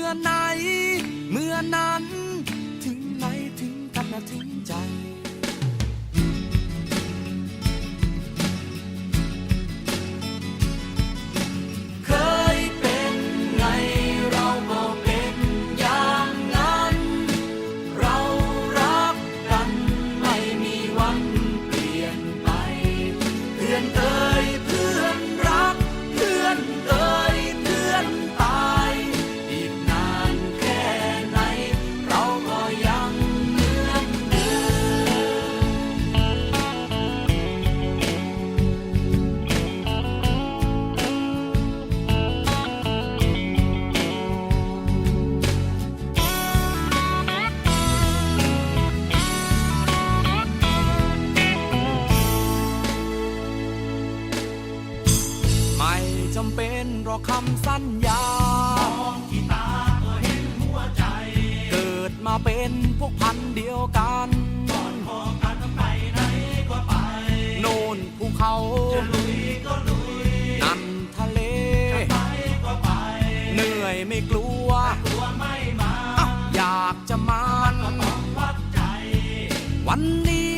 มื่อไหน เมื่อนั้น ถึงไหนถึงกันนะถึงใจ เคยเป็นไงเราก็เป็นอย่างนั้น เรารักกันไม่มีวันเปลี่ยนไปเพื่อนเอ่ จำเป็นหรอกคำสัญญามองที่ตาก็เห็นหัวใจ เกิดมาเป็นพวกพันธุ์เดียวกันก่อนขอกันไปไหนก็ไป โน่นภูเขาจะลุยก็ลุย นั่นทะเลไปก็ไป เหนื่อยไม่กลัวกลัวไม่มาอะอยากจะมันก็ต้องวัดใจวันนี้